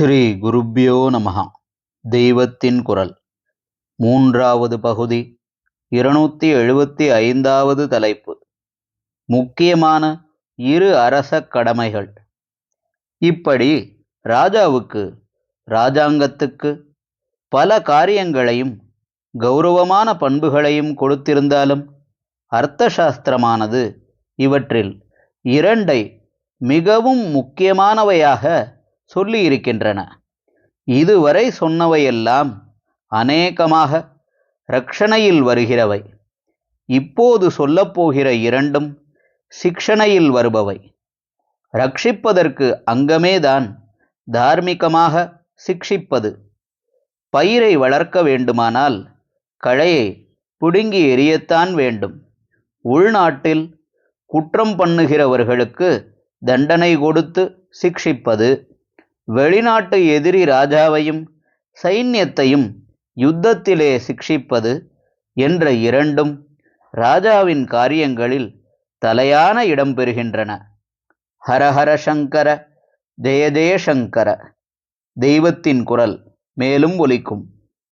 ஸ்ரீ குருப்யோ நமஹா. தெய்வத்தின் குரல். மூன்றாவது பகுதி. இருநூத்தி எழுபத்தி ஐந்தாவது தலைப்பு. முக்கியமான இரு அரச கடமைகள். இப்படி ராஜாவுக்கு ராஜாங்கத்துக்கு பல காரியங்களையும் கௌரவமான பண்புகளையும் கொடுத்திருந்தாலும் அர்த்த சாஸ்திரமானது இவற்றில் இரண்டை மிகவும் முக்கியமானவையாக சொல்லியிருக்கின்றன. இதுவரை சொன்னவையெல்லாம் அநேகமாக ரக்ஷணையில் வருகிறவை. இப்போது சொல்லப்போகிற இரண்டும் சிக்ஷணையில் வருபவை. ரட்சிப்பதற்கு அங்கமேதான் தார்மீகமாக சிக்ஷிப்பது. பயிரை வளர்க்க வேண்டுமானால் களையை பிடுங்கி எறியத்தான் வேண்டும். உள்நாட்டில் குற்றம் பண்ணுகிறவர்களுக்கு தண்டனை கொடுத்து சிக்ஷிப்பது வெளிநாட்டு எதிரி ராஜாவையும் சைன்யத்தையும் யுத்தத்திலே சிக்ஷிப்பது என்ற இரண்டும் ராஜாவின் காரியங்களில் தலையான இடம் பெறுகின்றன. ஹரஹர சங்கர ஜெயதேசங்கர சங்கர. தெய்வத்தின் குரல் மேலும் ஒலிக்கும்.